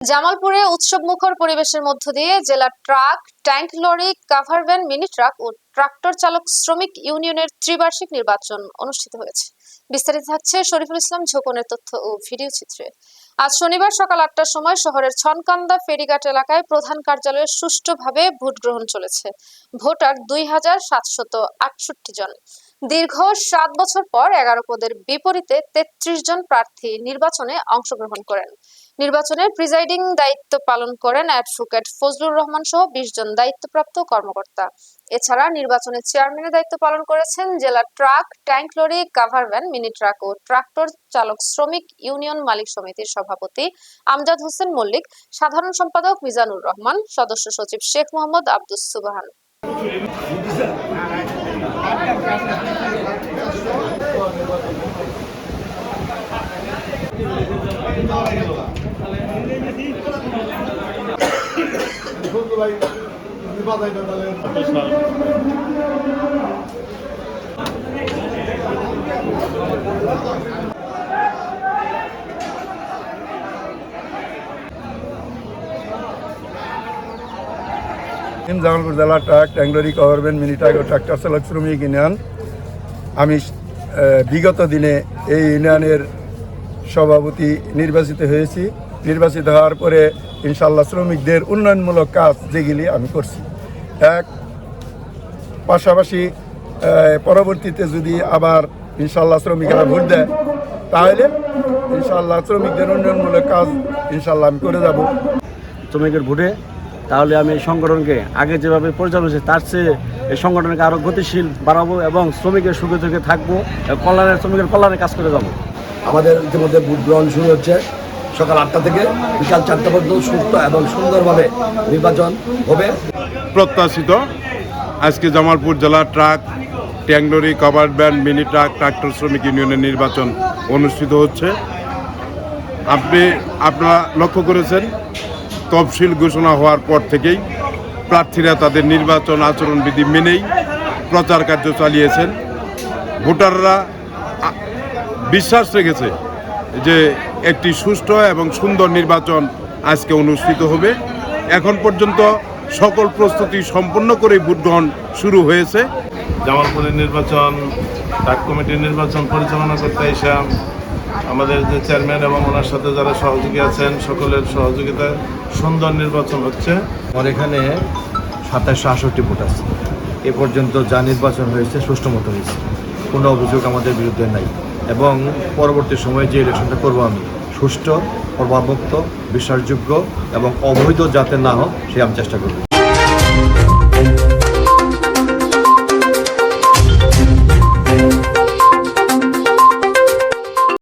জামালপুরে উৎসব মুখর পরিবেশের মধ্য দিয়ে জেলা truck, tank, lorry, cover van, mini truck ও ট্রাক্টর চালক শ্রমিক ইউনিয়নের ত্রিবার্ষিক নির্বাচন অনুষ্ঠিত হয়েছে। বিস্তারিত থাকছে শরীফুল ইসলাম ঝোকনের তথ্য ও ভিডিও চিত্রে। আজ শনিবার সকাল আটটার সময় শহরের ছনকান্দা ফেরিঘাট এলাকায় প্রধান কার্যালয়ে সুষ্ঠুভাবে ভোট গ্রহণ চলেছে। ভোটার দুই হাজার সাতশত আটষট্টি জন। দীর্ঘ সাত বছর পর এগারো পদের বিপরীতে তেত্রিশ জন প্রার্থী নির্বাচনে অংশগ্রহণ করেন। নির্বাচনে প্রিজাইডিং দায়িত্ব পালন করেন অ্যাডভোকেট ফজলুর রহমান সহ বিশ জন দায়িত্বপ্রাপ্ত কর্মকর্তা। এছাড়া নির্বাচনে চেয়ারম্যানের দায়িত্ব পালন করেছেন জেলা truck, tank lorry cover van mini truck ও ট্রাক্টর চালক, শ্রমিক ইউনিয়ন মালিক সমিতির সভাপতি আমজাদ হোসেন মল্লিক, সাধারণ সম্পাদক মিজানুর রহমান, সদস্য সচিব শেখ মোহাম্মদ আব্দুস সুবাহান। পশ্চিম জামালপুর জেলা truck tank lorry government mini truck ও ট্রাক্টর চালক শ্রমিক ইউনিয়ন। আমি বিগত দিনে এই ইউনিয়নের সভাপতি নির্বাচিত হয়েছি। নির্বাচিত হওয়ার পরে ইনশাল্লাহ শ্রমিকদের উন্নয়নমূলক কাজ যেগুলি আমি করছি। এক পাশাপাশি পরবর্তীতে যদি আবার ইনশাল্লাহ শ্রমিকেরা ভোট দেয় তাহলে ইনশাল্লাহ শ্রমিকদের উন্নয়নমূলক কাজ ইনশাল্লাহ আমি করে যাব। শ্রমিকের ভোটে তাহলে আমি এই সংগঠনকে আগে যেভাবে পরিচালনা হয়েছে তার চেয়ে এই সংগঠনকে আরও গতিশীল বাড়াবো এবং শ্রমিকের সুখে সুখে থাকব এবং কল্যাণের শ্রমিকের কল্যাণে কাজ করে যাব। আমাদের ইতিমধ্যে ভোট গ্রহণ শুরু হচ্ছে। সকাল আটটা থেকে বিকাল চারটা পর্যন্ত সুস্থ এবং সুন্দরভাবে নির্বাচন হবে। প্রত্যাশিত। আজকে জামালপুর জেলা truck tank lorry cover band, mini truck, tractor শ্রমিক ইউনিয়নের নির্বাচন অনুষ্ঠিত হচ্ছে। আপনি, আপনারা লক্ষ্য করেছেন, তফসিল ঘোষণা হওয়ার পর থেকেই প্রার্থীরা তাদের নির্বাচন আচরণবিধি মেনেই প্রচার কার্য চালিয়েছেন। ভোটাররা বিশ্বাস রেখেছে যে একটি সুষ্ঠু এবং সুন্দর নির্বাচন আজকে অনুষ্ঠিত হবে। এখন পর্যন্ত সকল প্রস্তুতি সম্পন্ন করে ভোট গ্রহণ শুরু হয়েছে। জামালপুরের নির্বাচন ডাক কমিটির নির্বাচন পরিচালনা করতে এসে আমাদের যে চেয়ারম্যান এবং ওনার সাথে যারা সহযোগী আছেন সকলের সহযোগিতায় সুন্দর নির্বাচন হচ্ছে। আমার এখানে সাতাশশো আষট্টি ভোট আছে। এ পর্যন্ত যা নির্বাচন হয়েছে সুষ্ঠু মতো হয়েছে। কোনো অভিযোগ আমাদের বিরুদ্ধে নাই। এবং পরবর্তী সময়ে যে ইলেকশনটা করব আমি, সুষ্ঠু, প্রভাবমুক্ত, বিশ্বাসযোগ্য এবং অবৈধ যাতে না হোক, সে আমি চেষ্টা করব।